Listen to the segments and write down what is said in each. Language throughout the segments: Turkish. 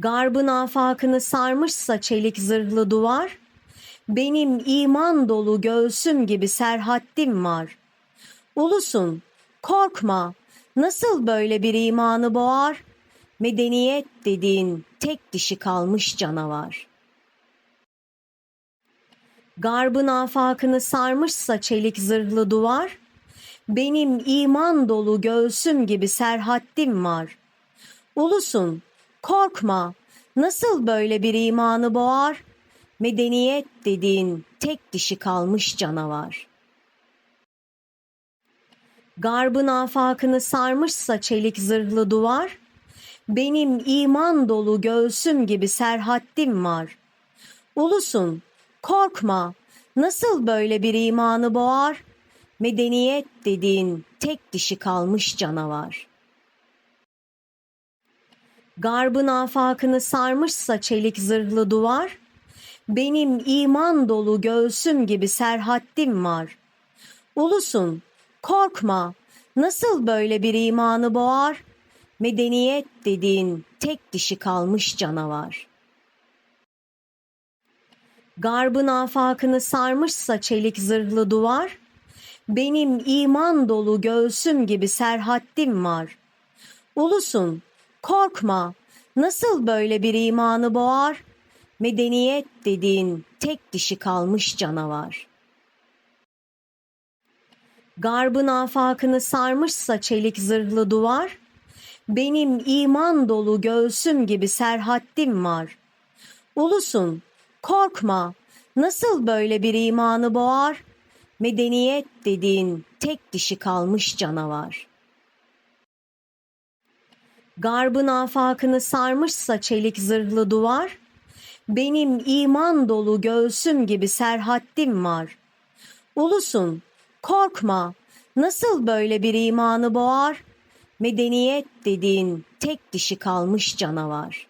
Garbın afakını sarmışsa çelik zırhlı duvar, benim iman dolu göğsüm gibi serhaddim var. Ulusun, korkma, nasıl böyle bir imanı boğar? Medeniyet dediğin tek dişi kalmış canavar. Garbın afakını sarmışsa çelik zırhlı duvar, benim iman dolu göğsüm gibi serhaddim var. Ulusun, korkma, nasıl böyle bir imanı boğar? Medeniyet dediğin tek dişi kalmış canavar. Garbın afakını sarmışsa çelik zırhlı duvar, benim iman dolu göğsüm gibi serhaddim var. Ulusun, korkma, nasıl böyle bir imanı boğar? Medeniyet dediğin tek dişi kalmış canavar. Garbın afakını sarmışsa çelik zırhlı duvar, benim iman dolu göğsüm gibi serhaddim var. Ulusun, korkma, nasıl böyle bir imanı boğar? Medeniyet dediğin tek dişi kalmış canavar. Garbın afakını sarmışsa çelik zırhlı duvar, benim iman dolu göğsüm gibi serhaddim var. Ulusun, korkma, nasıl böyle bir imanı boğar? Medeniyet dediğin tek dişi kalmış canavar. Garbın afakını sarmışsa çelik zırhlı duvar, benim iman dolu göğsüm gibi serhaddim var. Ulusun, korkma, nasıl böyle bir imanı boğar? Medeniyet dediğin tek dişi kalmış canavar. Garbın afakını sarmışsa çelik zırhlı duvar, benim iman dolu göğsüm gibi serhaddim var. Ulusun, korkma, nasıl böyle bir imanı boğar? Medeniyet dediğin tek dişi kalmış canavar.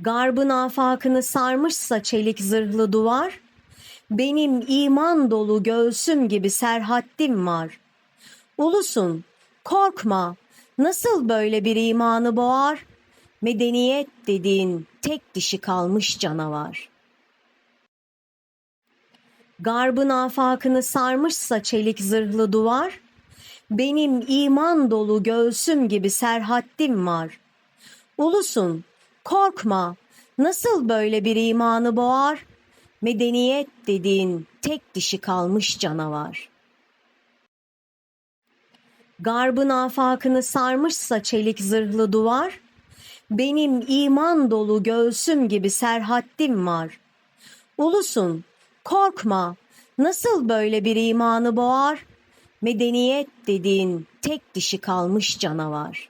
Garbın afakını sarmışsa çelik zırhlı duvar, benim iman dolu göğsüm gibi serhaddim var. Ulusun, korkma, nasıl böyle bir imanı boğar? Medeniyet dediğin tek dişi kalmış canavar. Garbın afakını sarmışsa çelik zırhlı duvar, benim iman dolu göğsüm gibi serhaddim var. Ulusun, korkma, nasıl böyle bir imanı boğar? Medeniyet dediğin tek dişi kalmış canavar. Garbın afakını sarmışsa çelik zırhlı duvar, benim iman dolu göğsüm gibi serhaddim var. Ulusun, korkma, nasıl böyle bir imanı boğar? Medeniyet dediğin tek dişi kalmış canavar.